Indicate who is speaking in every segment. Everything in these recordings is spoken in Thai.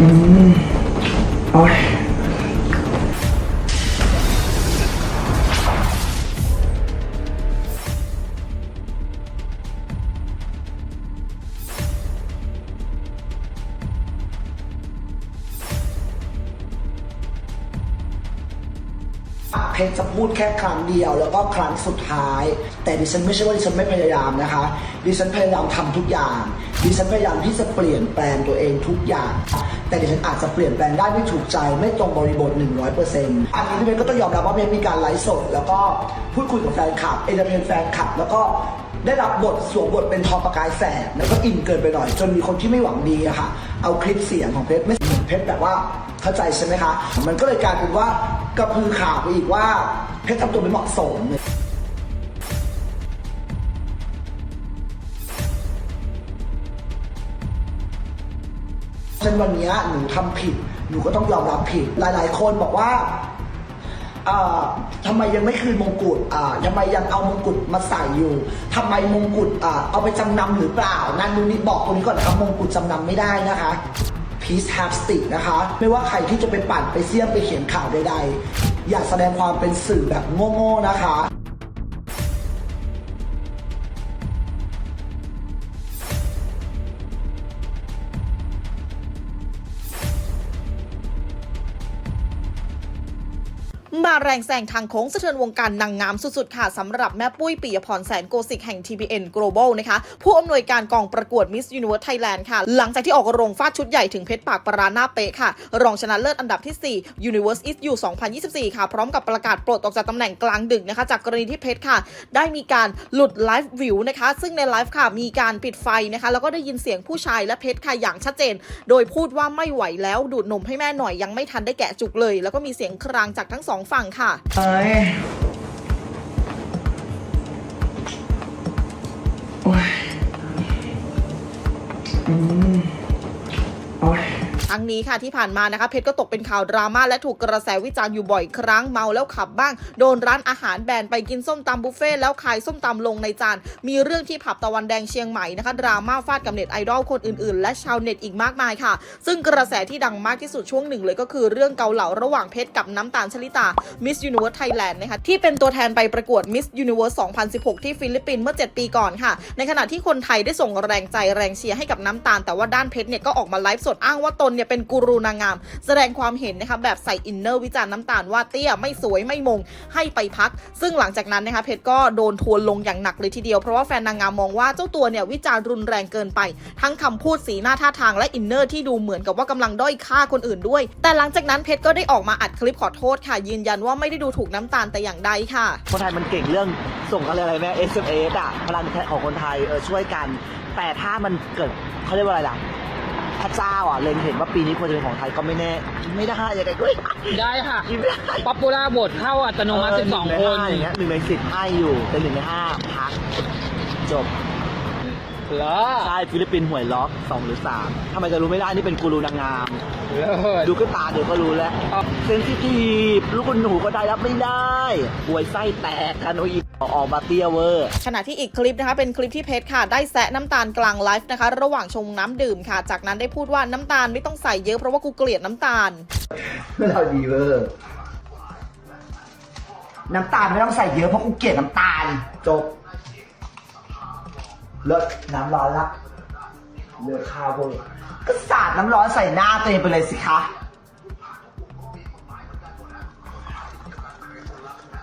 Speaker 1: อืมโอ้ยเพชรจะพูดแค่ครั้งเดียวแล้วก็ครั้งสุดท้าย แต่ดิฉันไม่ใช่ว่าดิฉันไม่พยายามนะคะ ดิฉันพยายามทำทุกอย่าง ดิฉันพยายามที่จะเปลี่ยนแปลงตัวเองทุกอย่าง แต่ดิฉันอาจจะเปลี่ยนแปลงได้ไม่ถูกใจไม่ตรงบริบท 100%อันนี้พี่เพชรก็ต้องยอมรับว่าเพชรมีการไลฟ์สด แล้วก็พูดคุยกับแฟนคลับเอเตอร์เทนแฟนคลับ แล้วก็ได้รับบทสวมบทเป็นทอประกายแสบแล้วก็อินเกินไปหน่อย จนมีคนที่ไม่หวังดีอะค่ะ เอาคลิปเสียงของเพชรไม่เพชรแบบว่าเข้าใจใช่ไหมคะ มันก็เลยกลายเป็นว่ากระพือข่าวไปอีกว่าเพชรทำตัวไม่เหมาะสม ฉะนันวันนี้หนูทำผิด หนูก็ต้องยอมรับผิด หลาย ๆ คนบอกว่าทำไมยังไม่คืนมงกุฎทำไมยังเอามงกุฎมาใส่อยู่ทำไมมงกุฎเอาไปจำนำหรือเปล่า นั่นนู่นนี่บอกตรงนี้ก่อนครับมงกุฎจำนำไม่ได้นะคะ Peace have stick นะคะ ไม่ว่าใครที่จะไปปั่นไปเสี่ยมไปเขียนข่าวใดๆ อย่าแสดงความเป็นสื่อแบบโง่ๆนะคะ
Speaker 2: มาแรงแซงทางโค้งสะเทือนวงการนางงามสุดๆ ค่ะสำหรับแม่ปุ้ยปิยพรแสนโกสิกแห่ง TBN Global นะคะ ผู้อำนวยการกองประกวด Miss Universe Thailand ค่ะ หลังจากที่ออกโรงฟาดชุดใหญ่ถึงเพชรปากปราหน้าเป๊ะค่ะ รองชนะเลิศอันดับที่ 4 Universe is You 2024 ค่ะ พร้อมกับประกาศปลดออกจากตำแหน่งกลางดึกนะคะ จากกรณีที่เพชรค่ะ ได้มีการหลุดไลฟ์วิวนะคะ ซึ่งในไลฟ์ค่ะมีการปิดไฟนะคะ แล้วก็ได้ยินเสียงผู้ชายและเพชรค่ะอย่างชัดเจน โดยพูดว่าไม่ไหวแล้วดูดนมให้แม่หน่อยยังไม่ทันได้แกะจุกเลย แล้วก็มีเสียงครางจากทั้งสองฝั่งค่ะ
Speaker 1: เอ้ยโอ้ยอืม
Speaker 2: ทั้งนี้ค่ะที่ผ่านมานะคะเพชรก็ตกเป็นข่าวดราม่าและถูกกระแสวิจารณ์อยู่บ่อยครั้งเมาแล้วขับบ้าง โดนร้านอาหารแบนไปกินส้มตำบุฟเฟ่แล้วขายส้มตำลงในจาน มีเรื่องที่ผับตะวันแดงเชียงใหม่นะคะดราม่าฟาดกับเน็ตไอดอลคนอื่นๆ และชาวเน็ตอีกมากมายค่ะ ซึ่งกระแสที่ดังมากที่สุดช่วงหนึ่งเลยก็คือเรื่องเกาเหลาระหว่างเพชรกับน้ำตาลชลิตา Miss Universe Thailand นะคะที่เป็นตัวแทนไปประกวด Miss Universe 2016 ที่ฟิลิปปินส์เมื่อ 7 ปีก่อนค่ะ ในขณะที่คนไทยได้ส่งแรงใจแรงเชียร์ให้กับน้ำตาลแต่ว่าด้านเพชรเนี่ยก็ออกมาไลฟ์สดอ้างว่าตนเนี่ยเป็นกูรูนางงาม แสดงความเห็นนะคะแบบใส่อินเนอร์วิจารณ์น้ำตาลว่าเตี้ยไม่สวยไม่มงให้ไปพัก ซึ่งหลังจากนั้นนะคะเพชรก็โดนทัวร์ลงอย่างหนักเลยทีเดียวเพราะว่าแฟนนางงามมองว่าเจ้าตัวเนี่ยวิจารณ์รุนแรงเกินไป ทั้งคำพูดสีหน้าท่าทางและอินเนอร์ที่ดูเหมือนกับว่ากำลังด้อยค่าคนอื่นด้วย แต่หลังจากนั้นเพชรก็ได้ออกมาอัดคลิปขอโทษค่ะ ยืนยันว่าไม่ได้ดูถูกน้ำตาลแต่อย่างใดค่ะ
Speaker 3: คนไทยมันเก่งเรื่องส่งอะไรอะไรแม่ SMS อะพลังของคนไทยเออช่วยกัน แต่ถ้ามันเกิดเขาเรียกว่าอะไรล่ะ พระเจ้าอะเล็งเห็นว่าปีนี้ควรจะเป็นของไทยก็ไม่แน่ไม่ได้ยังไงก็
Speaker 4: ได้ค่ะ
Speaker 3: กินไม่ได้
Speaker 4: ป๊อปปูล่าบทเข้าอัตโนมัติ
Speaker 3: เหนึ่งใน
Speaker 4: 12 คน
Speaker 3: ห้าอย่างเงี้ยหนึ่งในสิบให้อยู่แต่หนึ่งในห้าพักจบ
Speaker 4: เหรอ
Speaker 3: ใช่ฟิลิปปินส์หวยล็อกสองหรือสามทำไมจะรู้ไม่ได้นี่เป็นกูรูนางงาม
Speaker 4: เลิศ
Speaker 3: ดูก็ตาเดี๋ยวก็รู้แล้วเซนซิทีฟลูกคนหนูก็ได้รับไม่ได้หวยไส้แตกกันโอ้ย ออกมาเตี้ยเวอร์
Speaker 2: ขณะที่อีกคลิปนะคะเป็นคลิปที่เพชรค่ะ ได้แซะน้ำตาลกลางไลฟ์นะคะ ระหว่างชงน้ำดื่มค่ะ จากนั้นได้พูดว่าน้ำตาลไม่ต้องใส่เยอะเพราะว่ากูเกลียดน้ำตาล
Speaker 1: เราดีเวอร์น้ำตาลไม่ต้องใส่เยอะเพราะกูเกลียดน้ำตาลจบเลิศน้ำร้อนละเลือข้าวเวอร์ก็สาดน้ำร้อนใส่หน้าตัวเองไปเลยสิคะ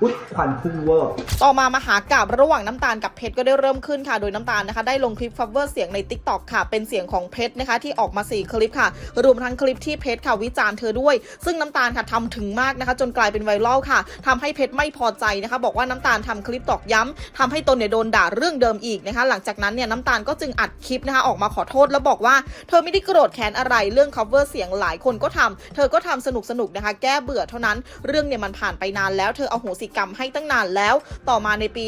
Speaker 1: อุ๊ยควันพุ่งเวอร์
Speaker 2: ต่อมามหากาบระหว่างน้ำตาลกับเพชรก็ได้เริ่มขึ้นค่ะ โดยน้ำตาลนะคะได้ลงคลิป cover เสียงใน Tik t o k ค่ะ เป็นเสียงของเพชรนะคะที่ออกมา 4 คลิปค่ะ รวมทั้งคลิปที่เพชรค่ะวิจารณ์เธอด้วย ซึ่งน้ำตาลค่ะทำถึงมากนะคะ จนกลายเป็นไวรัลค่ะทำให้เพชรไม่พอใจนะคะ บอกว่าน้ำตาลทำคลิปตอกย้ำทำให้ตนเนี่ยโดนด่าเรื่องเดิมอีกนะคะ หลังจากนั้นเนี่ยน้ำตาลก็จึงอัดคลิปนะคะออกมาขอโทษแล้วบอกว่าเธอไม่ได้โกรธแค้นอะไรเรื่อง cover เสียงหลายคนก็ทำเธอก็ทำสนุกสนุกๆนะคะ แก้เบื่อเท่านั้นเรื่องเนี่ยมันผ่านไปนานแล้วเธอเอาโหสิกรรมให้ตั้งนานแล้ว ต่อมาในปี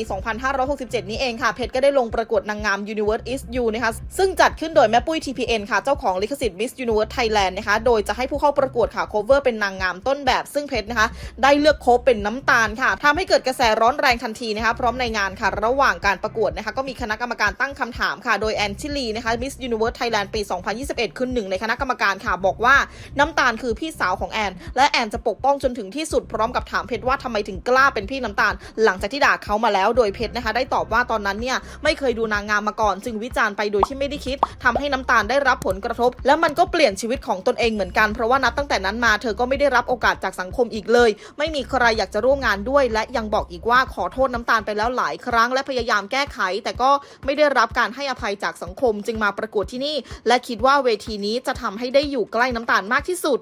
Speaker 2: 2567 นี้เองค่ะ เพชรก็ได้ l งประกวดนางงาม Universe is You นะคะ ซึ่งจัดขึ้นโดยแม่ปุ้ย TPN ค่ะ เจ้าของลิขสิทธิ์ Miss Universe Thailand นะคะ โดยจะให้ผู้เข้าประกวดค่ะ cover เป็นนางงามต้นแบบ ซึ่งเพชรนะคะ ได้เลือกโคฟเป็นน้ำตาลค่ะทำให้เกิดกระแสร้อนแรงทันทีนะคะ พร้อมในงานค่ะ ระหว่างการประกวดนะคะ ก็มีคณะกรรมการตั้งคำถามค่ะ โดยแอนชิลีนะคะ Miss Universe Thailand ปี 2021 คือหนึ่งในคณะกรรมการค่ะ บอกว่าน้ำตาลคือพี่สาวของแอน และแอนจะปกป้องจนถึงที่สุดพร้อมกับถามเพชรว่าทำไมถึงกล้าาเป็นพี่น้ำตาล หลังจากที่ด่าเขามาแล้วโดยเพชรนะคะ ได้ตอบว่าตอนนั้นเนี่ยไม่เคยดูนางงามมาก่อน จึงวิจารณ์ไปโดยที่ไม่ได้คิดทำให้น้ำตาลได้รับผลกระทบ และมันก็เปลี่ยนชีวิตของตนเองเหมือนกันเพราะว่านับตั้งแต่นั้นมาเธอก็ไม่ได้รับโอกาสจากสังคมอีกเลย ไม่มีใครอยากจะร่วมงานด้วย และยังบอกอีกว่าขอโทษน้ำตาลไปแล้วหลายครั้ง และพยายามแก้ไข แต่ก็ไม่ได้รับการให้อภัยจากสังคม จึงมาประกวดที่นี่ และคิดว่าเวทีนี้จะทำให้ได้อยู่ใกล้น้ำตาลมากที่สุด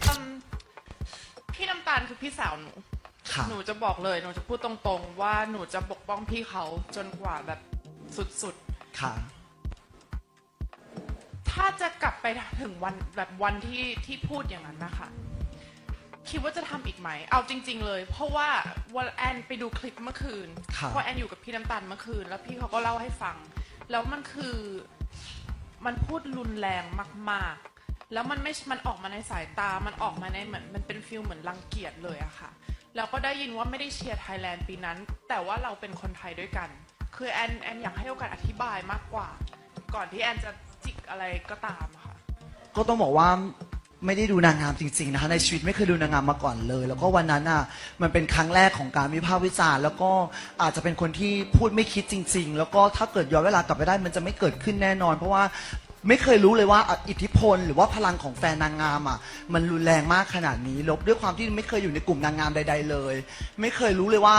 Speaker 5: พี่น้ำตาลคือพี่สาวหนู
Speaker 3: ค่ะ
Speaker 5: หนูจะบอกเลยหนูจะพูดตรงๆ ว่าหนูจะปกป้องพี่เขาจนกว่าแบบสุด
Speaker 3: ค่ะ
Speaker 5: ๆ ถ้าจะกลับไปถึงวันแบบวันที่ที่พูดอย่างนั้นนะคะคิดว่าจะทำอีกไหม เอาจริง ๆ เลย เพราะว่าวันแอนไปดูคลิปเมื่อคืน
Speaker 3: ครับ
Speaker 5: เพราะแอนอยู่กับพี่น้ำตาลเมื่อคืน แล้วพี่เขาก็เล่าให้ฟัง แล้วมันคือมันพูดรุนแรงมากๆ แล้วมันไม่ มันออกมาในสายตา มันออกมาในเหมือนมันเป็นฟิลเหมือนรังเกียจเลยอะค่ะ แล้วก็ได้ยินว่าไม่ได้เชียร์ไทยแลนด์ปีนั้น แต่ว่าเราเป็นคนไทยด้วยกัน คือแอนแอนอยากให้โอกาสอธิบายมากกว่า ก่อนที่แอนจะจิกอะไรก็ตามค่ะ
Speaker 3: ก็ต้องบอกว่าไม่ได้ดูนางงามจริงๆนะคะในชีวิตไม่เคยดูนางงามมาก่อนเลย แล้วก็วันนั้นอะมันเป็นครั้งแรกของการวิพากษ์วิจารณ์ แล้วก็อาจจะเป็นคนที่พูดไม่คิดจริง ๆ แล้วก็ถ้าเกิดย้อนเวลากลับไปได้มันจะไม่เกิดขึ้นแน่นอน เพราะว่า ไม่เคยรู้เลยว่าอิทธิพล หรือว่าพลังของแฟนนางงามอะมันรุนแรงมากขนาดนี้ลบด้วยความที่ไม่เคยอยู่ในกลุ่มนางงามใด ๆ เลย ไม่เคยรู้เลยว่า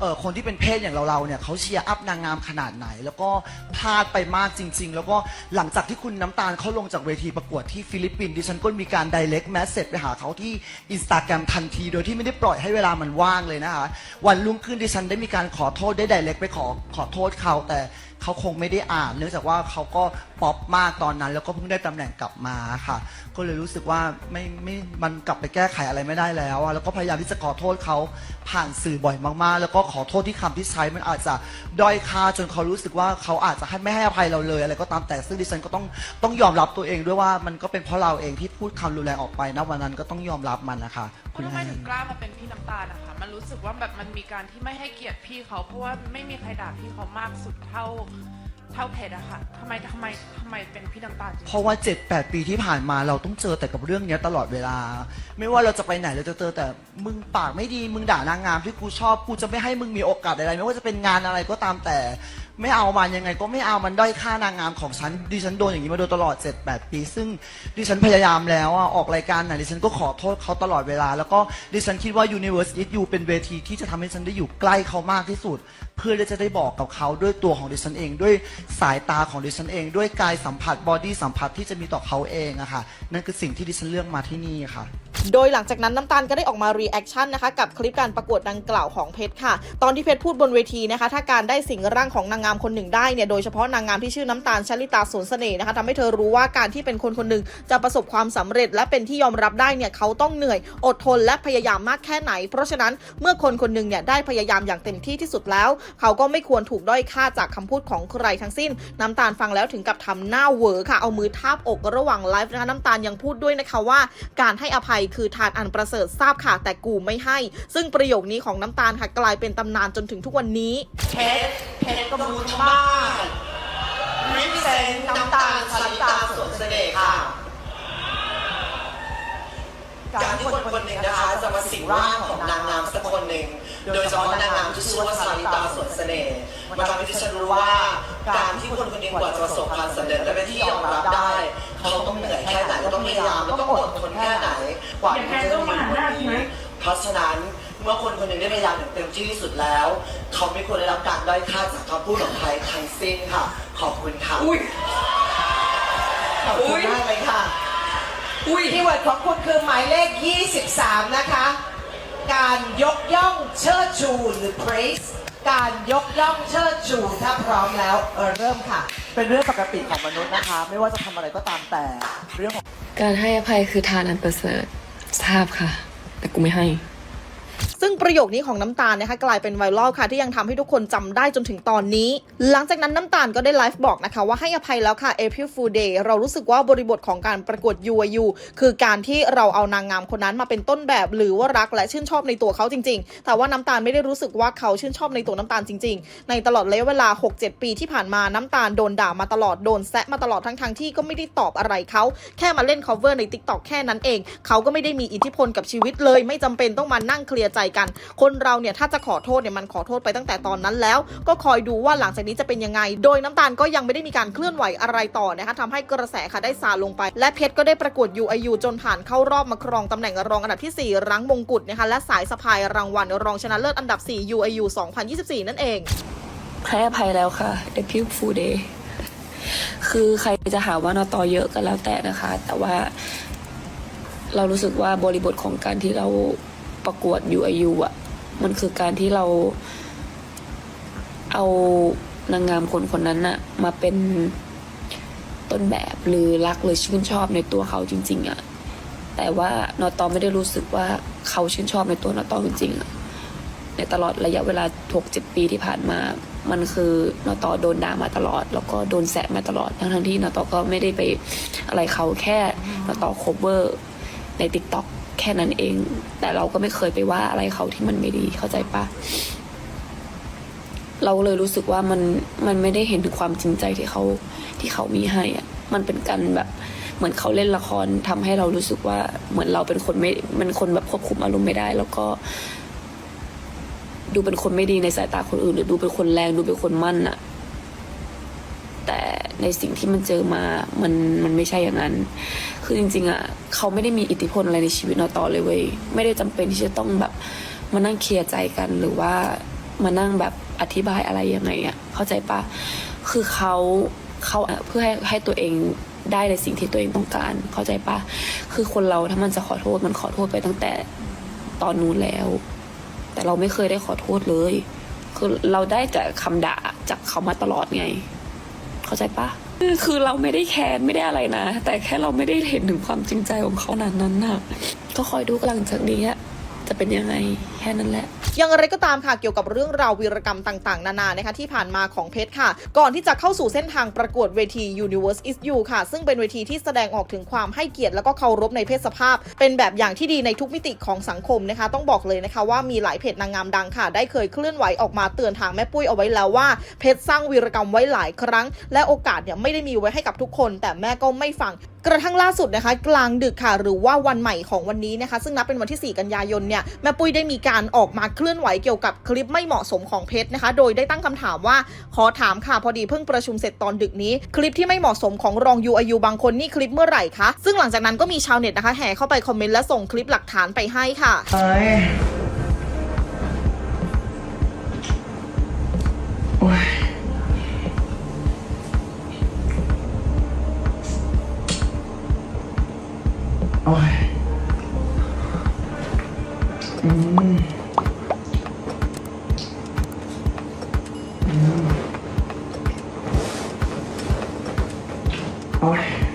Speaker 3: เอ่อคนที่เป็นเพศอย่างเราๆเนี่ยเขาเชียร์อัพนางงามขนาดไหน แล้วก็พลาดไปมากจริง ๆ แล้วก็หลังจากที่คุณน้ำตาลเขาลงจากเวทีประกวดที่ฟิลิปปินส์ดิฉันก็มีการ direct message ไปหาเขาที่อินสตาแกรมทันที โดยที่ไม่ได้ปล่อยให้เวลามันว่างเลยนะคะวันรุ่งขึ้นดิฉันได้มีการขอโทษได้ direct ไปขอขอโทษเขาแต่ เขาคงไม่ได้อ่าน เนื่องจากว่าเขาก็ป๊อปมากตอนนั้น แล้วก็เพิ่งได้ตำแหน่งกลับมาค่ะ ก็เลยรู้สึกว่าไม่ไม่มันกลับไปแก้ไขอะไรไม่ได้แล้วอะแล้วก็พยายามที่จะขอโทษเขาผ่านสื่อบ่อยมากๆ แล้วก็ขอโทษที่คำที่ใช้มันอาจจะด้อยค่าจนเขารู้สึกว่าเขาอาจจะให้ไม่ให้อภัยเราเลยอะไรก็ตามแต่ซึ่งดิฉันก็ต้องต้องยอมรับตัวเองด้วยว่ามันก็เป็นเพราะเราเองที่พูดคำรุนแรงออกไปนะวันนั้นก็ต้องยอมรับมันนะคะคุณ
Speaker 5: ทำไม
Speaker 3: แม่
Speaker 5: ถึงกล้ามาเป็นพี่น้ำตาลนะคะ มันรู้สึกว่าแบบมันมีการที่ไม่ให้เกียรติพี่เขาเพราะว่าไม่มีใครด่าพี่เขามากสุดเท่าเท่าเพชรอะค่ะทำไมทำไมทำไมเป็นพี่น้ำตาลจริง
Speaker 3: เพราะว่า 7-8 ปีที่ผ่านมาเราต้องเจอแต่กับเรื่องเนี้ยตลอดเวลา ไม่ว่าเราจะไปไหนเราจะเจอแต่มึงปากไม่ดีมึงด่านางงามที่กูชอบกูจะไม่ให้มึงมีโอกาสอะไรไม่ว่าจะเป็นงานอะไรก็ตามแต่ ไม่เอามันยังไง ก็ไม่เอามันด้อยค่านางงามของฉันดิฉันโดนอย่างนี้มาโดยตลอด7-8ปี ซึ่งดิฉันพยายามแล้วอะออกรายการไหนดิฉันก็ขอโทษเขาตลอดเวลา แล้วก็ดิฉันคิดว่า Universe is You เป็นเวทีที่จะทำให้ฉันได้อยู่ใกล้เขามากที่สุด เพื่อที่จะได้บอกกับเขาด้วยตัวของดิฉันเอง ด้วยสายตาของดิฉันเอง ด้วยกายสัมผัสบอดี้สัมผัสที่จะมีต่อเขาเองอะค่ะนั่นคือสิ่งที่ดิฉันเลือกมาที่นี่ค่ะ
Speaker 2: โดยหลังจากนั้นน้ำตาลก็ได้ออกมารีแอคชั่นนะคะกับคลิปการประกวดดังกล่าวของเพชรค่ะ ตอนที่เพชรพูดบนเวทีนะคะ ถ้าการได้สิ่งร่างของนางงามนางคนหนึ่งได้เนี่ยโดยเฉพาะนางงามที่ชื่อน้ำตาลชลิตาสวนเสน่ห์นะคะทำให้เธอรู้ว่าการที่เป็นคนคนหนึ่งจะประสบความสำเร็จและเป็นที่ยอมรับได้เนี่ยเขาต้องเหนื่อยอดทนและพยายามมากแค่ไหน เพราะฉะนั้นเมื่อคนคนหนึ่งเนี่ยได้พยายามอย่างเต็มที่ที่สุดแล้ว เขาก็ไม่ควรถูกด้อยค่าจากคำพูดของใครทั้งสิ้น น้ำตาลฟังแล้วถึงกับทำหน้าเวอร์ค่ะเอามือทาบอกระหว่างไลฟ์นะคะน้ำตาลยังพูดด้วยนะคะว่า การให้อภัยคือทานอันประเสริฐทราบค่ะแต่กูไม่ให้ ซึ่งประโยคนี้ของน้ำตาลค่ะกลายเป็นตำนานจนถึงทุกวันนี้
Speaker 1: เพชรเพชรกมูลมาศริเซนน้ำตาลชลิตาสวนเสน่ห์ค่ะ การที่คนคนหนึ่งนะคะจะมาสิงร่างของนางงามสักคนหนึ่ง โดยเฉพาะนางงามที่ชื่อว่าชาลิตาสวนเสน่ห์มันทำให้ดิฉันรู้ว่า การที่คนคนหนึ่งกว่าจะประสบความสำเร็จและเป็นที่ยอมรับได้ เขาต้องเหนื่อยแค่ไหนต้องพยายามแล้วต้องอดทนแค่ไหนกว่าที่จะมีวันนี้เพราะฉะนั้นเมื่อคนคนหนึ่งได้พยายามอย่างเต็มที่ที่สุดแล้ว เขาไม่ควรได้รับการด้อยค่าจากคำพูดของใครทั้งสิ้นค่ะ ขอบคุณค่ะขอบคุณมากเลยค่ะ
Speaker 6: อุ้ยที่เวิร์ดของคุณคือหมายเลข 23 นะคะ การยกย่องเชิดชูหรือ praise การยกย่องเชิดชูถ้าพร้อมแล้วเออเริ่มค่ะ
Speaker 3: เป็นเรื่องปกติของมนุษย์นะคะ ไม่ว่าจะทำอะไรก็ตามแต่เรื่องของ
Speaker 7: การให้อภัยคือทานอันประเสริฐทราบค่ะ แต่กูไม่ให้
Speaker 2: ซึ่งประโยคนี้ของน้ำตาลนะคะกลายเป็นไวรัลค่ะที่ยังทำให้ทุกคนจำได้จนถึงตอนนี้ หลังจากนั้นน้ำตาลก็ได้ไลฟ์บอกนะคะว่าให้อภัยแล้วค่ะ April Fool Day เรารู้สึกว่าบริบทของการประกวด UIU คือการที่เราเอานางงามคนนั้นมาเป็นต้นแบบ หรือว่ารักและชื่นชอบในตัวเขาจริง ๆ แต่ว่าน้ำตาลไม่ได้รู้สึกว่าเขาชื่นชอบในตัวน้ำตาลจริง ๆ ในตลอดระยะเวลา 6-7 ปีที่ผ่านมาน้ำตาลโดนด่ามาตลอดโดนแซะมาตลอดทั้งๆที่ก็ไม่ได้ตอบอะไรเขาแค่มาเล่น cover ใน TikTok แค่นั้นเอง เขาก็ไม่ได้มีอิทธิพลกับชีวิตเลย ไม่จำเป็นต้องมานั่งเคลียร์ใจกัน คนเราเนี่ยถ้าจะขอโทษเนี่ยมันขอโทษไปตั้งแต่ตอนนั้นแล้ว ก็คอยดูว่าหลังจากนี้จะเป็นยังไง โดยน้ำตาลก็ยังไม่ได้มีการเคลื่อนไหวอะไรต่อนะคะทำให้กระแสค่ะได้ซาลงไป และเพชรก็ได้ประกวด UIU จนผ่านเข้ารอบมาครองตำแหน่งรองอันดับที่ 4 รั้งมงกุฎนะคะและสายสะพายรางวัลรองชนะเลิศอันดับ 4 UIU 2024 นั่นเอง
Speaker 7: ให้อภัยแล้วค่ะ April Fool Day คือใครจะหาว่านอตอเยอะก็แล้วแต่นะคะ แต่ว่าเรารู้สึกว่าบริบทของการที่เรา ประกวด UIU อะ มันคือการที่เราเอานางงามคนคนนั้นอะมาเป็นต้นแบบหรือรักหรือชื่นชอบในตัวเขาจริง ๆอะแต่ว่านอตอไม่ได้รู้สึกว่าเขาชื่นชอบในตัวนอตอจริงๆอะในตลอดระยะเวลา6-7ปีที่ผ่านมา มันคือนอตอโดนด่ามาตลอด แล้วก็โดนแสะมาตลอด ทั้งทั้งที่นอตอก็ไม่ได้ไปอะไรเขาแค่นอตอโคเวอร์ในติ๊กต็อก แค่นั้นเอง แต่เราก็ไม่เคยไปว่าอะไรเขาที่มันไม่ดีเข้าใจปะเราเลยรู้สึกว่ามันมันไม่ได้เห็นถึงความจริงใจที่เขาที่เขามีให้อะมันเป็นการแบบเหมือนเขาเล่นละครทำให้เรารู้สึกว่าเหมือนเราเป็นคนไม่มันคนแบบควบคุมอารมณ์ไม่ได้ แล้วก็ ดูเป็นคนไม่ดีในสายตาคนอื่น หรือดูเป็นคนแรงดูเป็นคนมั่นอะ แต่ในสิ่งที่มันเจอมา มันมันไม่ใช่อย่างนั้น คือจริง ๆอะเขาไม่ได้มีอิทธิพลอะไรในชีวิตเราต่อเลยเว้ยไม่ได้จำเป็นที่จะต้องแบบมานั่งเคลียร์ใจกันหรือว่ามานั่งแบบอธิบายอะไรยังไงอะเข้าใจปะคือเขาเขาเพื่อให้ให้ตัวเองได้ในสิ่งที่ตัวเองต้องการ เข้าใจปะคือคนเราถ้ามันจะขอโทษมันขอโทษไปตั้งแต่ตอนนู้นแล้ว แต่เราไม่เคยได้ขอโทษเลย คือเราได้แต่คำด่าจากเขามาตลอดไง เข้าใจปะคือเราไม่ได้แค้นไม่ได้อะไรนะ แต่แค่เราไม่ได้เห็นถึงความจริงใจของเขาขนาดนั้นน่ะก็คอยดูหลังจากนี้จะเป็นยังไงแค่นั้นแหละ
Speaker 2: อย่างไรก็ตามค่ะเกี่ยวกับเรื่องราววีรกรรมต่างๆ นานานะคะที่ผ่านมาของเพชรค่ะ ก่อนที่จะเข้าสู่เส้นทางประกวดเวที Universe is You ค่ะ ซึ่งเป็นเวทีที่แสดงออกถึงความให้เกียรติแล้วก็เคารพในเพศสภาพ เป็นแบบอย่างที่ดีในทุกมิติของสังคมนะคะ ต้องบอกเลยนะคะว่ามีหลายเพจนางงามดังค่ะ ได้เคยเคลื่อนไหวออกมาเตือนทางแม่ปุ้ยเอาไว้แล้วว่าเพชรสร้างวีรกรรมไว้หลายครั้ง และโอกาสเนี่ยไม่ได้มีไว้ให้กับทุกคน แต่แม่ก็ไม่ฟัง กระทั่งล่าสุดนะคะ กลางดึกค่ะ หรือว่าวันใหม่ของวันนี้นะคะ ซึ่งนับเป็นวันที่ 4 กันยายนเนี่ยแม่ปุ้ยได้มีการออกมาเคลื่อนไหวเกี่ยวกับคลิปไม่เหมาะสมของเพชรนะคะ โดยได้ตั้งคำถามว่าขอถามค่ะพอดีเพิ่งประชุมเสร็จตอนดึกนี้ คลิปที่ไม่เหมาะสมของรองยูอายุบางคนนี่คลิปเมื่อไหร่คะซึ่งหลังจากนั้นก็มีชาวเน็ตนะคะแห่เข้าไปคอมเมนต์และส่งคลิปหลักฐานไปให้ค่ะ
Speaker 1: โ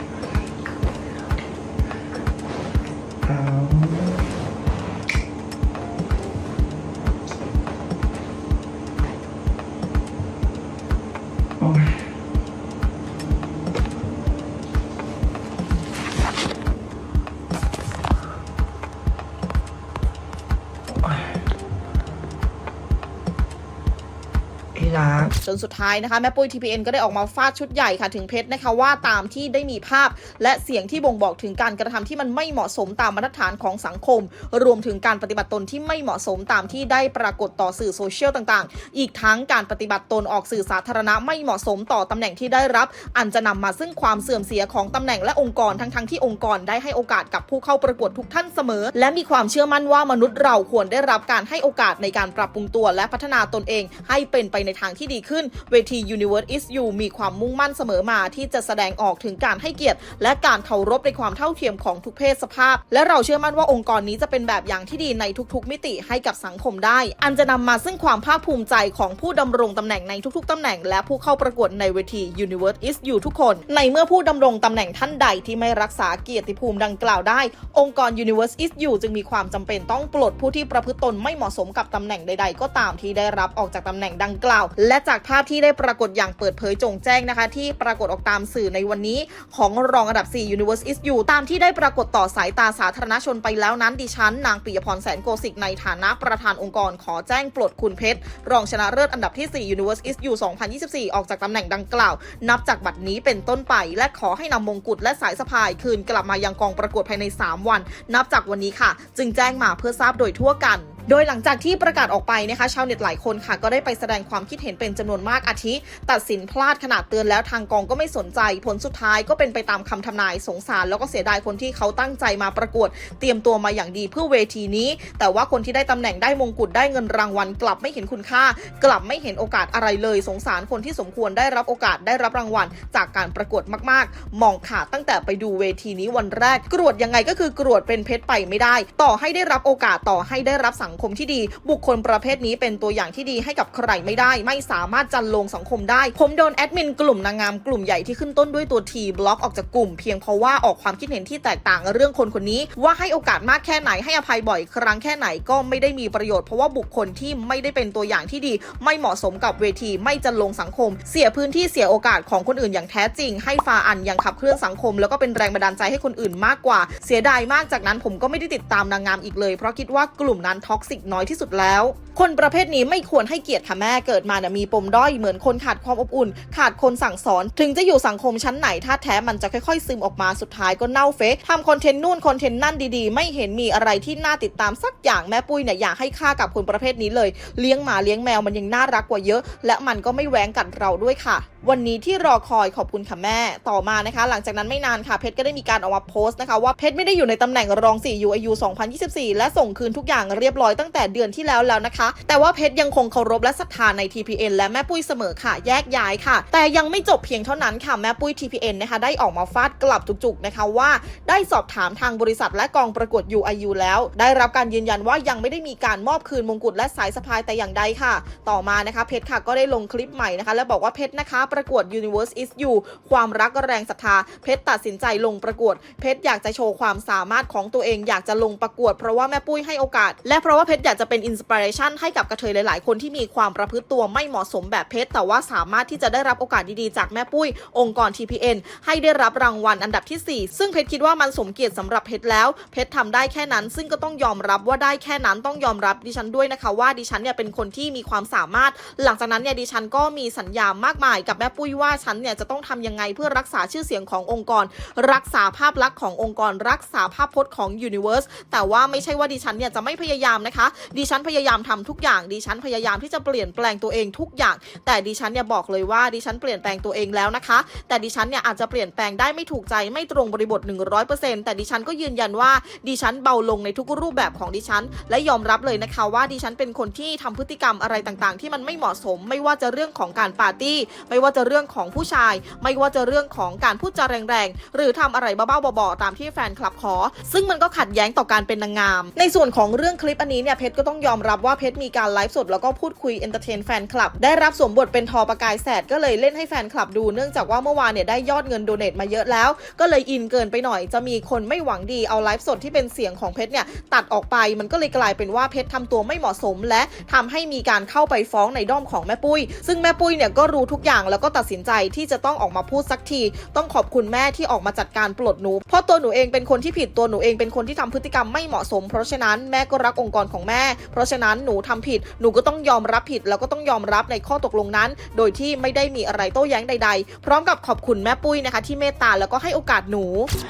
Speaker 1: น
Speaker 2: สุดท้ายนะคะแม่ปุ้ย TPN ก็ได้ออกมาฟาดชุดใหญ่ค่ะถึงเพชรนะคะว่าตามที่ได้มีภาพ และเสียงที่บ่งบอกถึงการกระทำที่มันไม่เหมาะสมตามมาตรฐานของสังคม รวมถึงการปฏิบัติตนที่ไม่เหมาะสมตามที่ได้ปรากฏต่อสื่อโซเชียลต่างๆ อีกทั้งการปฏิบัติตนออกสื่อสาธารณะไม่เหมาะสมต่อตำแหน่งที่ได้รับ อันจะนำมาซึ่งความเสื่อมเสียของตำแหน่งและองค์กรทั้งๆที่องค์กรได้ให้โอกาสกับผู้เข้าประกวดทุกท่านเสมอ และมีความเชื่อมั่นว่ามนุษย์เราควรได้รับการให้โอกาสในการปรับปรุงตัว และพัฒนาตนเองให้เป็นไปในทางที่ดีขึ้นเวที Universe is You มีความมุ่งมั่นเสมอมาที่จะแสดงออกถึงการให้เกียรติ และการเคารพในความเท่าเทียมของทุกเพศสภาพ และเราเชื่อมั่นว่าองค์กรนี้จะเป็นแบบอย่างที่ดีในทุกๆ มิติให้กับสังคมได้ อันจะนำมาซึ่งความภาคภูมิใจของผู้ดำรงตำแหน่งในทุกๆตำแหน่ง และผู้เข้าประกวดในเวที Universe is You ทุกคน ในเมื่อผู้ดำรงตำแหน่งท่านใดที่ไม่รักษาเกียรติภูมิดังกล่าวได้ องค์กร Universe is You จึงมีความจำเป็นต้องปลดผู้ที่ประพฤติตนไม่เหมาะสมกับตำแหน่งใด ๆ ก็ตามที่ได้รับออกจากตำแหน่งดังกล่าว และจากภาพที่ได้ปรากฏอย่างเปิดเผยจงแจ้งนะคะ ที่ปรากฏออกตามสื่อในวันนี้ของรองอันดับ 4 Universe is You ตามที่ได้ปรากฏต่อสายตาสาธารณชนไปแล้วนั้นดิฉัน นางปิยพรแสนโกสิกในฐานะประธานองค์กรขอแจ้งปลดคุณเพชร รองชนะเลิศอันดับที่ 4 Universe is You 2024 ออกจากตำแหน่งดังกล่าว นับจากบัดนี้เป็นต้นไป และขอให้นำมงกุฎและสายสะพายคืนกลับมายังกองประกวดภายใน 3 วัน นับจากวันนี้ค่ะ จึงแจ้งมาเพื่อทราบโดยทั่วกันโดยหลังจากที่ประกาศออกไปนะคะชาวเน็ตหลายคนค่ะ ก็ได้ไปแสดงความคิดเห็นเป็นจำนวนมากอาทิ ตัดสินพลาดขนาดเตือนแล้วทางกองก็ไม่สนใจ ผลสุดท้ายก็เป็นไปตามคำทำนายสงสาร แล้วก็เสียดายคนที่เขาตั้งใจมาประกวด เตรียมตัวมาอย่างดีเพื่อเวทีนี้ แต่ว่าคนที่ได้ตำแหน่งได้มงกุฎได้เงินรางวัล กลับไม่เห็นคุณค่า กลับไม่เห็นโอกาสอะไรเลย สงสารคนที่สมควรได้รับโอกาสได้รับรางวัล จากการประกวดมาก ๆ มองขาดตั้งแต่ไปดูเวทีนี้วันแรก กรวดยังไงก็คือกรวดเป็นเพชรไปไม่ได้ ต่อให้ได้รับโอกาสต่อให้ได้รับสังคมที่ดี บุคคลประเภทนี้เป็นตัวอย่างที่ดีให้กับใครไม่ได้ ไม่สามารถจันลงสังคมได้ ผมโดนแอดมินกลุ่มนางงามกลุ่มใหญ่ที่ขึ้นต้นด้วยตัวทีบล็อกออกจากกลุ่มเพียงเพราะว่าออกความคิดเห็นที่แตกต่างเรื่องคนคนนี้ ว่าให้โอกาสมากแค่ไหนให้อภัยบ่อยครั้งแค่ไหนก็ไม่ได้มีประโยชน์เพราะว่าบุคคลที่ไม่ได้เป็นตัวอย่างที่ดี ไม่เหมาะสมกับเวทีไม่จันลงสังคม เสียพื้นที่เสียโอกาสของคนอื่นอย่างแท้จริง ให้ฟาอันยังขับเคลื่อนสังคม แล้วก็เป็นแรงบันดาลใจให้คนอื่นมากกว่า เสียดายมากจากนั้นผมก็ไม่ได้ติดตามนางงามอีกเลย เพราะคิดว่ากลุ่มนั้นท็อกซิกน้อยที่สุดแล้ว คนประเภทนี้ไม่ควรให้เกียรติค่ะแม่เกิดมาเนี่ยมีปมด้อยเหมือนคนขาดความอบอุ่น ขาดคนสั่งสอน ถึงจะอยู่สังคมชั้นไหนถ้าแท้มันจะค่อยๆ ซึมออกมาสุดท้ายก็เน่าเฟะทำคอนเทนต์นู่นคอนเทนต์นั่นดีๆ ไม่เห็นมีอะไรที่น่าติดตามสักอย่างแม่ปุ้ยเนี่ยอยากให้ค่ากับคนประเภทนี้เลย เลี้ยงหมาเลี้ยงแมวมันยังน่ารักกว่าเยอะ และมันก็ไม่แหวงกัดเราด้วยค่ะ วันนี้ที่รอคอยขอบคุณค่ะแม่ต่อมานะคะ หลังจากนั้นไม่นานค่ะเพชรก็ได้มีการออกมาโพสต์นะคะ ว่าเพชรไม่ได้อยู่ในตำแหน่งรอง4 UIU 2024 และส่งคืนทุกอย่างเรียบร้อยตั้งแต่เดือนที่แล้วแล้วนะคะ แต่ว่าเพชรยังคงเคารพและศรัทธาใน TPN และแม่ปุ้ยเสมอค่ะ แยกย้ายค่ะ แต่ยังไม่จบเพียงเท่านั้นค่ะแม่ปุ้ย TPN นะคะได้ออกมาฟาดกลับจุกๆนะคะว่า ได้สอบถามทางบริษัทและกองประกวด UIU แล้ว ได้รับการยืนยันว่ายังไม่ได้มีการมอบคืนมงกุฎและสายสะพายแต่อย่างใดค่ะ ต่อมานะคะเพชรค่ะก็ได้ลงคลิปใหม่นะคะ และบอกว่าเพชรนะคะประกวด Universe is You ความรักแรงศรัทธา เพชรตัดสินใจลงประกวด เพชรอยากจะโชว์ความสามารถของตัวเองอยากจะลงประกวด เพราะว่าแม่ปุ้ยให้โอกาส และเพราะว่าเพชรอยากจะเป็นอินสปิเรชันให้กับกระเทยหลาย ๆ คนที่มีความประพฤติตัวไม่เหมาะสมแบบเพชรแต่ว่าสามารถที่จะได้รับโอกาสดี ๆ จากแม่ปุ้ย องค์กร TPN ให้ได้รับรางวัลอันดับทีสี่4 ซึ่งเพชรคิดว่ามันสมเกียรติสำหรับเพชรแล้ว เพชรทำได้แค่นั้น ซึ่งก็ต้องยอมรับว่าได้แค่นั้นต้องยอมรับดิฉันด้วยนะคะว่าดิฉันเนี่ยเป็นคนที่มีความสามารถ หลังจากนั้นเนี่ยดิฉันก็มีสัญญามากมายกับแม่ปุ้ยว่าฉันเนี่ยจะต้องทำยังไงเพื่อรักษาชื่อเสียงขององค์กร รักษาภาพลักษณ์ขององค์กร รักษาภาพพจน์ของ Universe แต่ว่าไม่ใช่ว่าดิฉันเนี่ยจะไม่พยายามนะคะ ดิฉันพยายามทำทุกอย่าง ดิฉันพยายามที่จะเปลี่ยนแปลงตัวเองทุกอย่าง แต่ดิฉันเนี่ยบอกเลยว่าดิฉันเปลี่ยนแปลงตัวเองแล้วนะคะ แต่ดิฉันเนี่ยอาจจะเปลี่ยนแปลงได้ไม่ถูกใจไม่ตรงบริบท 100%แต่ดิฉันก็ยืนยันว่าดิฉันเบาลงในทุกรูปแบบของดิฉัน และยอมรับเลยนะคะว่าดิฉันเป็นคนที่ทำพฤติกรรมอะไรต่างๆ ที่มันไม่เหมาะสม ไม่ว่าจะเรื่องของการปาร์ตี้ไม่ว่าจะเรื่องของผู้ชาย ไม่ว่าจะเรื่องของการพูดจาแรงๆ หรือทำอะไรบ้าๆบอๆตามที่แฟนคลับขอ ซึ่งมันก็ขัดแย้งต่อการเป็นนางงาม ในส่วนของเรื่องคลิปอันนี้เนี่ยเพชรก็ต้องยอมรับว่าเพชรมีการไลฟ์สดแล้วก็พูดคุยเอนเตอร์เทนแฟนคลับ ได้รับสวมบทเป็นทอประกายแสดก็เลยเล่นให้แฟนคลับดู เนื่องจากว่าเมื่อวานเนี่ยได้ยอดเงินโดเนทมาเยอะแล้ว ก็เลยอินเกินไปหน่อย จะมีคนไม่หวังดีเอาไลฟ์สดที่เป็นเสียงของเพชรเนี่ยตัดออกไป มันก็เลยกลายเป็นว่าเพชรทำตัวไม่เหมาะสม และทำให้มีการเข้าไปฟ้องในด้อมของแม่ปุ้ย ซึ่งแม่ปุ้ยเนี่ยก็รู้ทุกอย่างแล้วก็ตัดสินใจที่จะต้องออกมาพูดสักที ต้องขอบคุณแม่ที่ออกมาจัดการปลดหนู เพราะตัวหนูเองเป็นคนที่ผิดตัวหนูเองเป็นคนที่ทำพฤติกรรมไม่เหมาะสม เพราะฉะนั้นแม่ก็รักองค์กรของแม่ เพราะฉะนั้นหนูทำผิดหนูก็ต้องยอมรับผิด แล้วก็ต้องยอมรับในข้อตกลงนั้น โดยที่ไม่ได้มีอะไรโต้แย้งใด ๆ พร้อมกับขอบคุณแม่ปุ้ยนะคะ ที่เมตตาแล้วก็ให้โอกาสหนู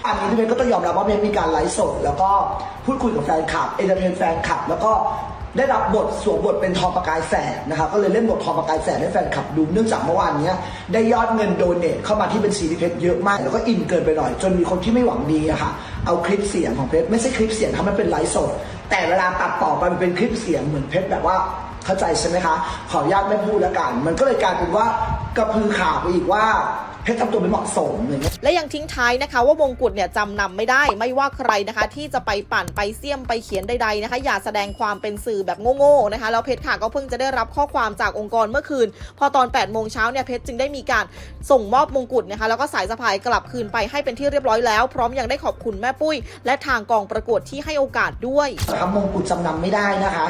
Speaker 1: อันนี้เพชรก็ต้องยอมรับว่าเพชรมีการไลฟ์สดแล้วก็พูดคุยกับแฟนคลับเอเตอร์เทนแฟนคลับแล้วก็ ได้รับบทสวมบทเป็นทอประกายแสดนะครับก็เลยเล่นบททอประกายแสดให้แฟนคลับดูเนื่องจากเมื่อวานเนี้ยได้ยอดเงินโดเนทเข้ามาที่บัญชีพี่เพชรเยอะมาก แล้วก็อินเกินไปหน่อย จนมีคนที่ไม่หวังดีอะค่ะเอาคลิปเสียงของเพชรไม่ใช่คลิปเสียงทำมันเป็นไลฟ์สด แต่เวลาตัดต่อไปมันเป็นคลิปเสียงเหมือนเพชรแบบว่าเข้าใจใช่ไหมคะ ขออนุญาตไม่พูดแล้วกัน มันก็เลยกลายเป็นว่ากระพือข่าวไปอีกว่า เพชรทำตัวไม่เหมาะสมอย่างเงี้ย
Speaker 2: และยังทิ้งท้ายนะคะ ว่ามงกุฎเนี่ยจำนำไม่ได้ไม่ว่าใครนะคะ ที่จะไปปั่นไปเสี่ยมไปเขียนใดๆนะคะ อย่าแสดงความเป็นสื่อแบบโง่ๆนะคะ แล้วเพชรค่ะก็เพิ่งจะได้รับข้อความจากองค์กรเมื่อคืน พอตอน8ปดโมงเช้าเนี่ยเพชรจึงได้มีการส่งมอบมงกุฎนะคะ แล้วก็สายสะพายกลับคืนไปให้เป็นที่เรียบร้อยแล้ว พร้อมยังได้ขอบคุณแม่ปุ้ย และทางกองประกวดที่ให้โอกาสด้วย
Speaker 1: ทำมงกุฎจำนำไม่ได้นะคะ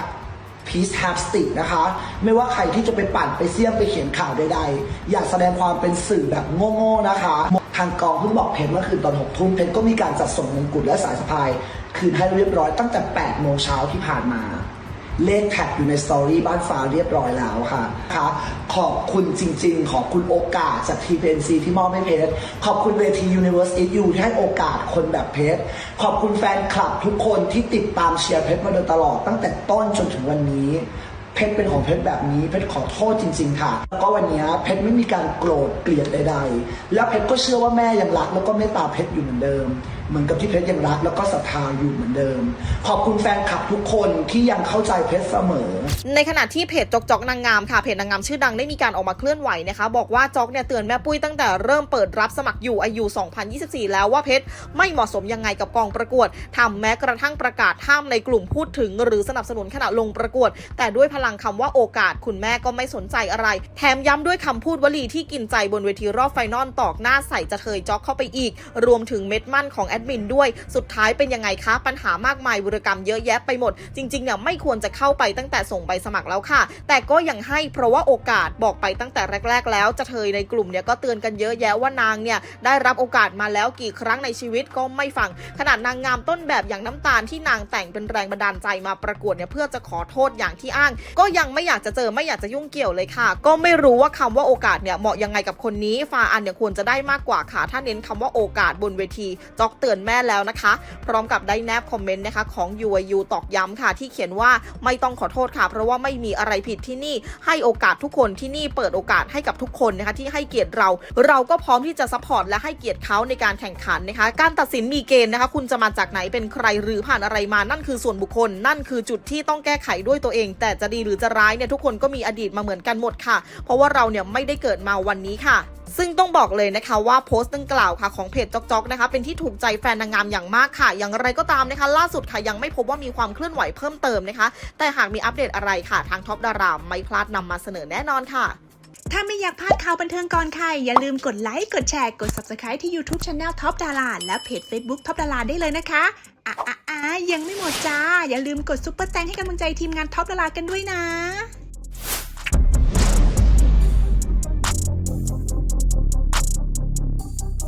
Speaker 1: พีซแฮปสติกนะคะ ไม่ว่าใครที่จะไปปั่นไปเสี่ยมไปเขียนข่าวใดๆ อยากแสดงความเป็นสื่อแบบโง่ๆนะคะ ทางกองเพิ่งบอกเพนเมื่อคืนตอนหกทุ่มเพนก็มีการจัดส่งมงกุฎและสายสะพาย คืนให้เรียบร้อยตั้งแต่8โมงเช้าที่ผ่านมา เลขแท็กอยู่ในสตอรี่บ้านฟ้าเรียบร้อยแล้วค่ะค่ะ ขอบคุณจริง ๆ ขอบคุณโอกาสจาก TPNC ที่มอบให้เพชรขอบคุณเวที Universe Itu ที่ให้โอกาสคนแบบเพชรขอบคุณแฟนคลับทุกคนที่ติดตามเชียร์เพชรมาโดยตลอดตั้งแต่ต้นจนถึงวันนี้เพชรเป็นของเพชรแบบนี้เพชรขอโทษจริง ๆ ค่ะ แล้วก็วันนี้เพชรไม่มีการโกรธเกลียดใดๆ แล้วเพชรก็เชื่อว่าแม่ยังรักแล้วก็เมตตาเพชรอยู่เหมือนเดิม เหมือนกับที่เพชรยังรักแล้วก็ศรัทธาอยู่เหมือนเดิม ขอบคุณแฟนคลับทุกคนที่ยังเข้าใจเพชรเสมอ
Speaker 2: ในขณะที่เพจจอกจอกนางงามค่ะเพจนางงามชื่อดังได้มีการออกมาเคลื่อนไหวนะคะบอกว่าจอกเนี่ยเตือนแม่ปุ้ยตั้งแต่เริ่มเปิดรับสมัครอยู่อายุ 2024 แล้วว่าเพชรไม่เหมาะสมยังไงกับกองประกวดทำแม้กระทั่งประกาศห้ามในกลุ่มพูดถึง หรือสนับสนุนขณะลงประกวด แต่ด้วยพลังคำว่าโอกาสคุณแม่ก็ไม่สนใจอะไร แถมย้ำด้วยคำพูดวลีที่กินใจบนเวทีรอบไฟนอลตอกหน้าใส่จะเทยจอกเข้าไปอีก รวมถึงเม็ดมั่นของแอดมินด้วย สุดท้ายเป็นยังไงคะ ปัญหามากมายวิรกรรมเยอะแยะไปหมด จริงๆเนี่ยไม่ควรจะเข้าไปตั้งแต่ส่งใบสมัครแล้วค่ะ แต่ก็ยังให้เพราะว่าโอกาสบอกไปตั้งแต่แรก ๆ แล้วจะเทยในกลุ่มเนี่ยก็เตือนกันเยอะแยะว่านางเนี่ยได้รับโอกาสมาแล้วกี่ครั้งในชีวิตก็ไม่ฟัง ขนาดนางงามต้นแบบอย่างน้ำตาลที่นางแต่งเป็นแรงบันดาลใจมาประกวดเนี่ยเพื่อจะขอโทษอย่างที่อ้าง ก็ยังไม่อยากจะเจอไม่อยากจะยุ่งเกี่ยวเลยค่ะ ก็ไม่รู้ว่าคำว่าโอกาสเนี่ยเหมาะยังไงกับคนนี้ฟาอันเนี่ยควรจะได้มากกว่าค่ะถ้าเน้นคำว่าโอกาสบนเวทีจอกเตือนแม่แล้วนะคะ พร้อมกับได้แนบคอมเมนต์นะคะของ UIU ตอกย้ำค่ะ ที่เขียนว่าไม่ต้องขอโทษค่ะ เพราะว่าไม่มีอะไรผิดที่นี่ให้โอกาสทุกคนที่นี่เปิดโอกาสให้กับทุกคนนะคะที่ให้เกียรติเรา เราก็พร้อมที่จะซัพพอร์ตและให้เกียรติเขาในการแข่งขันนะคะ การตัดสินมีเกณฑ์นะคะ คุณจะมาจากไหนเป็นใครหรือผ่านอะไรมานั่นคือส่วนบุคคล นั่นคือจุดที่ต้องแก้ไขด้วยตัวเอง แต่จะดีหรือจะร้ายเนี่ยทุกคนก็มีอดีตมาเหมือนกันหมดค่ะ เพราะว่าเราเนี่ยไม่ได้เกิดมาวันนี้ค่ะ ซึ่งต้องบอกเลยนะคะว่าโพสต์ดังกล่าวค่ะของเพจจอกจอกนะคะเป็นที่ถูกใจแฟนนางงามอย่างมากค่ะ อย่างไรก็ตามนะคะ ล่าสุดค่ะยังไม่พบว่ามีความเคลื่อนไหวเพิ่มเติมนะคะ แต่หากมีอัปเดตอะไรค่ะ ทางท็อปดาราไม่พลาดนำมาเสนอแน่นอนค่ะ
Speaker 8: ถ้าไม่อยากพลาดข่าวบันเทิงก่อนใคร อย่าลืมกดไลค์ กดแชร์ กด Subscribe ที่ YouTube Channel Top Dara และเพจ Facebook Top Dara ได้เลยนะคะอะอะอะยังไม่หมดจ้า อย่าลืมกดซุปเปอร์แตงให้กำลังใจทีมงาน Top Dara กันด้วยนะ